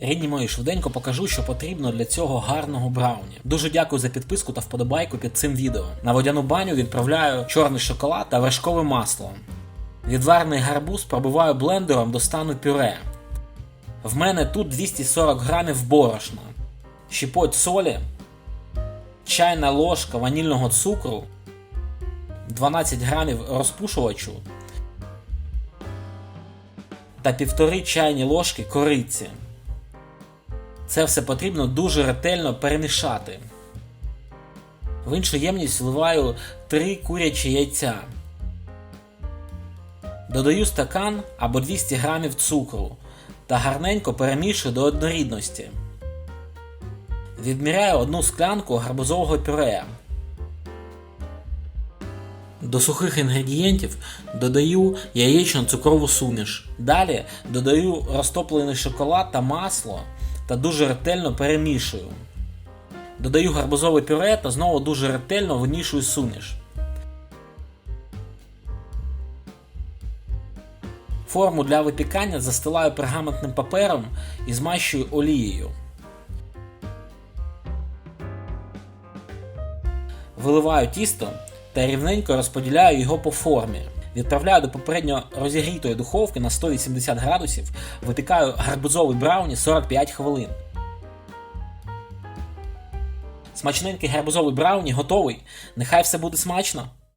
Рідні мої, швиденько покажу, що потрібно для цього гарного брауні. Дуже дякую за підписку та вподобайку під цим відео. На водяну баню відправляю чорний шоколад та вершкове масло. Відварений гарбуз пробиваю блендером до стану пюре. В мене тут 240 грамів борошна, щепоть солі, чайна ложка ванільного цукру, 12 грамів розпушувачу та півтори чайні ложки кориці. Це все потрібно дуже ретельно перемішати. В іншу ємність вливаю 3 курячі яйця. Додаю стакан або 200 грамів цукру та гарненько перемішую до однорідності. Відміряю одну склянку гарбузового пюре. До сухих інгредієнтів додаю яєчно-цукрову суміш. Далі додаю розтоплений шоколад та масло та дуже ретельно перемішую. Додаю гарбузове пюре та знову дуже ретельно вимішую суміш. Форму для випікання застилаю пергаментним папером і змащую олією. Виливаю тісто та рівненько розподіляю його по формі. Відправляю до попередньо розігрітої духовки на 180 градусів, витикаю гарбузовий брауні 45 хвилин. Смачненький гарбузовий брауні готовий. Нехай все буде смачно!